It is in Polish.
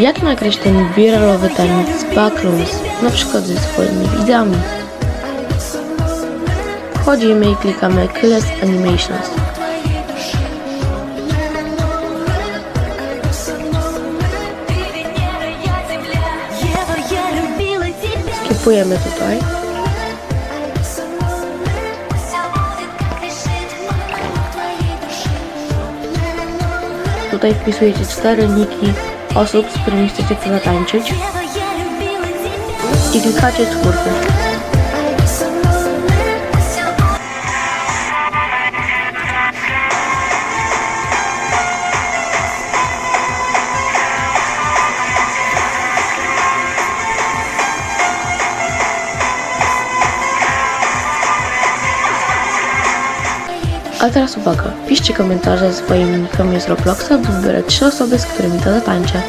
Jak nagrać ten wiralowy taniec z backrooms, na przykład ze swoimi widzami? Wchodzimy i klikamy Class Animations. Skipujemy tutaj. Tutaj wpisujecie cztery niki osób, z którymi chcecie to zatańczyć i klikacie czwórkę. A teraz uwaga, piszcie komentarze ze swoimi nikami z Robloxa, by wybrać trzy osoby, z którymi to zatańczę.